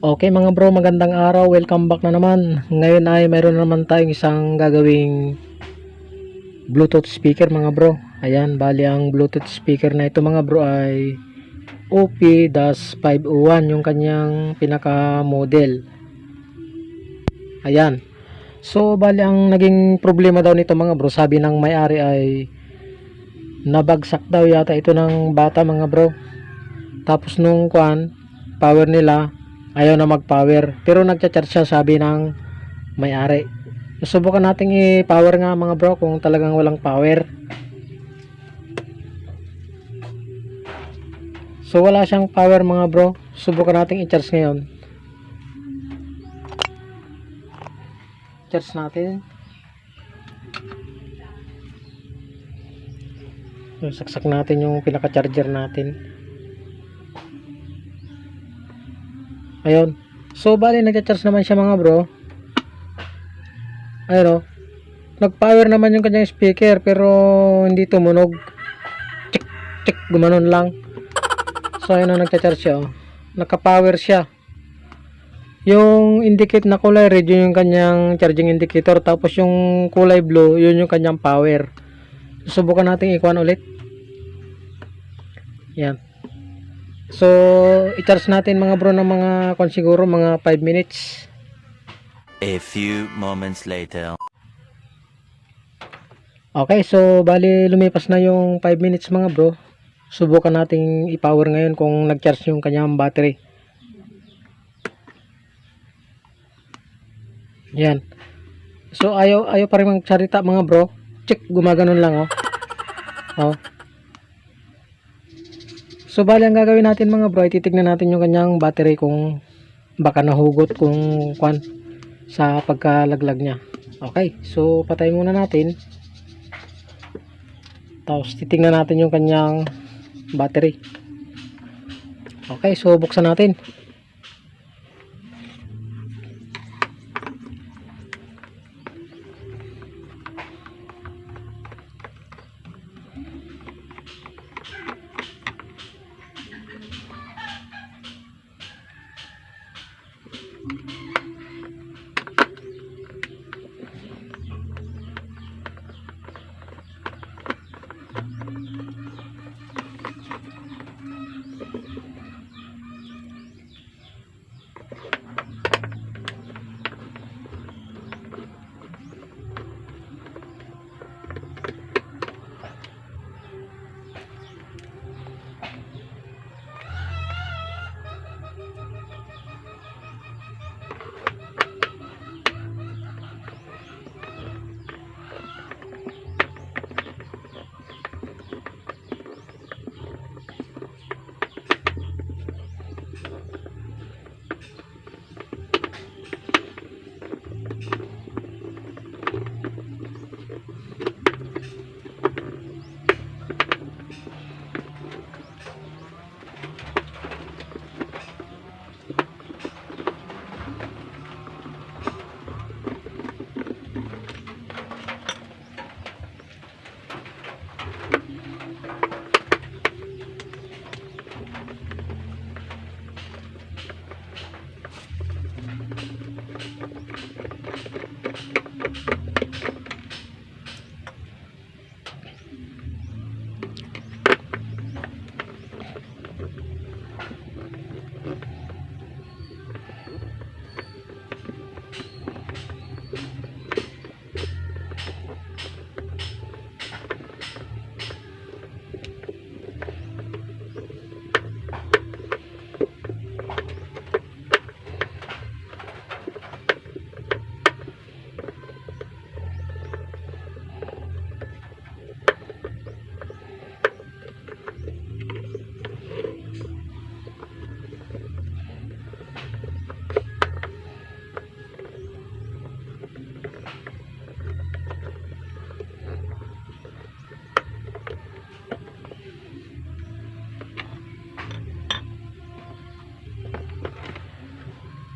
Okay mga bro, magandang araw. Welcome back na naman. Ngayon ay mayroon na naman tayong isang gagawing Bluetooth speaker mga bro. Ayan, bali ang Bluetooth speaker na ito mga bro ay OP-501 yung kanyang pinaka model. Ayan. So bali ang naging problema daw nito mga bro, sabi ng may-ari ay nabagsak daw yata ito ng bata mga bro. Tapos nung kwan, power nila ayaw na mag-power. Pero nagcha-charge siya sabi ng may-ari. Subukan nating i-power nga mga bro kung talagang walang power. So wala siyang power mga bro. Subukan nating i-charge ngayon. Charge natin. So, saksak natin yung pinaka-charger natin. Ayun. So, bali, nagcha-charge naman siya mga bro. Ayun o. Nag-power naman yung kanyang speaker, pero hindi tumunog. Tik, tik, gumanon lang. So, ayun na, nagcha-charge siya o. Naka-power siya. Yung indicate na kulay red, yun yung kanyang charging indicator. Tapos yung kulay blue, yun yung kanyang power. Subukan natin ikuan ulit. Yan. So, i-charge natin mga bro ng mga kung siguro mga 5 minutes. A few moments later. Okay, so bali lumipas na yung 5 minutes mga bro. Subukan nating i-power ngayon kung nag-charge yung kanyang battery. Yan. So ayaw ayaw pa rin magsalita mga bro. Check gumaganon lang oh. Oh. So bali ang gagawin natin mga bro, titignan natin yung kanyang battery kung baka nahugot kung kwan sa pagkalaglag niya. Okay, so patay muna natin. Tapos titingnan natin yung kanyang battery. Okay, so buksan natin.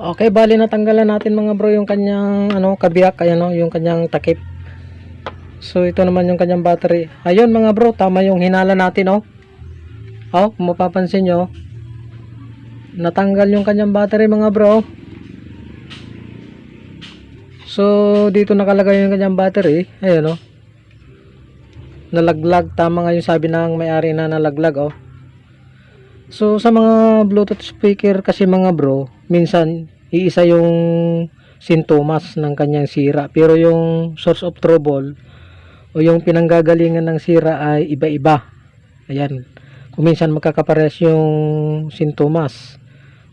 Okay, bali natanggalan natin mga bro yung kanyang ano, kabiyak, ayan no, yung kanyang takip. So ito naman yung kanyang battery. Ayun mga bro, tama yung hinala natin oh. Oh, kung mapapansin nyo. natanggal yung kanyang battery mga bro. So, dito nakalagay yung kanyang battery. Ayan oh. Nalaglag. Tama nga yung sabi ng may-ari na nalaglag oh. So, sa mga Bluetooth speaker kasi mga bro, minsan, iisa yung sintomas ng kanyang sira. Pero yung source of trouble o yung pinanggagalingan ng sira ay iba-iba. Ayan. Kung minsan magkakapares yung sintomas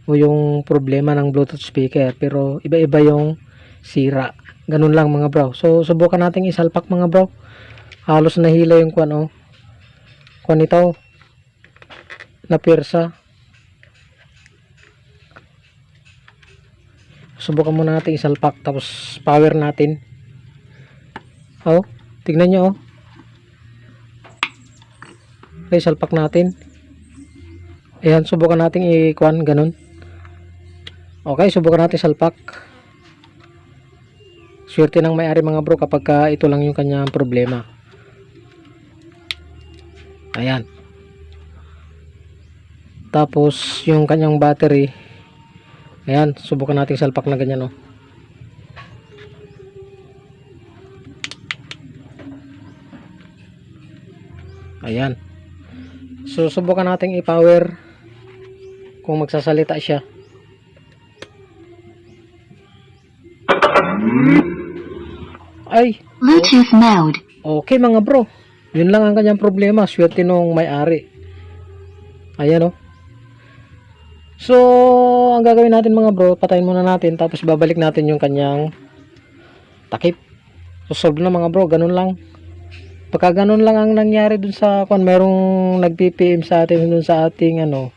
o yung problema ng Bluetooth speaker. Pero iba-iba yung sira. Ganun lang mga bro. So, subukan nating isalpak mga bro. Halos nahila yung kwan oh. Kwan ito. Na pirsa. Subukan muna natin isalpak tapos power natin. Oh, tignan nyo oh. Okay, salpak natin. Ayan, subukan natin i-kwan, ganun. Okay, subukan natin salpak. Swerte ng may-ari mga bro kapag ka ito lang yung kanyang problema. Ayan. Tapos, yung kanyang battery, ayan, subukan natin salpak na ganyan, oh. Ayan. So, subukan natin i-power kung magsasalita siya. Ay, Bluetooth mode. Okay mga bro. Yun lang ang kanyang problema. Swerte nung may-ari. Ayan oh. So, ang gagawin natin mga bro, patayin muna natin tapos babalik natin yung kanyang takip. So, solve na mga bro. Ganun lang. Pagka ganun lang ang nangyari dun sa kung merong nag-PPM sa atin dun sa ating ano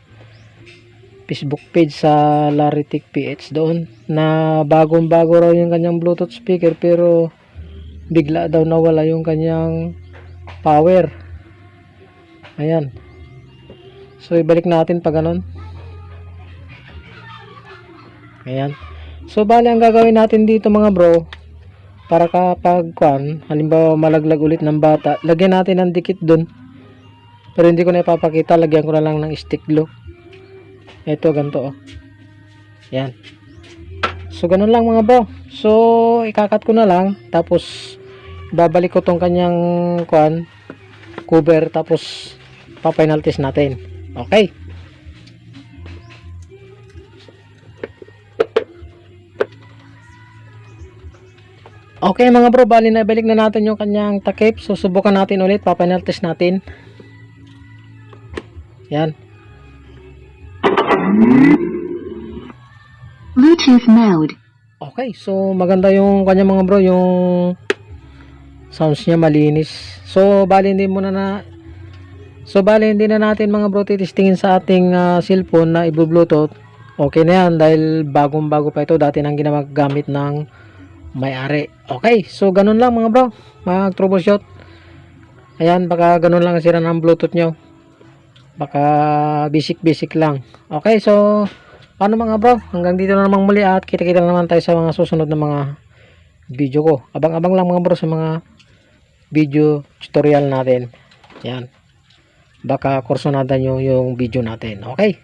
Facebook page sa Laritic PH doon na bagong bago raw yung kanyang Bluetooth speaker pero bigla daw nawala yung kanyang power ayan so ibalik natin pag ganun ayan so bali ang gagawin natin dito mga bro para kapag kwan halimbawa malaglag ulit ng bata lagyan natin ng dikit dun pero hindi ko na ipapakita lagyan ko na lang ng stick glue ito ganito oh yan So, ganun lang mga bro. So, ikakat ko na lang. Tapos, babalik ko tong kanyang kuan, cover. Tapos, pa-final test natin. Okay. Okay mga bro, bali na balik na natin yung kanyang takip. So, subukan natin ulit. Pa-final test natin. Yan. Bluetooth mode. Okay, so maganda yung kanya mga bro, yung sounds niya malinis. So bali hindi muna na So bali hindi na natin mga bro titistingin sa ating ah, cellphone na i-bluetooth. Okay na yan dahil bagong bago pa ito. Dati nang ginagamit ng may-ari. Okay, so ganun lang mga bro. Mag troubleshoot. Ayan, baka ganun lang ang sira ng bluetooth nyo. Baka basic basic lang. Okay, so Paano mga bro? Hanggang dito na namang muli at kita-kita na naman tayo sa mga susunod na mga video ko. Abang-abang lang mga bro sa mga video tutorial natin. Yan. Baka kursunada nyo yung video natin. Okay?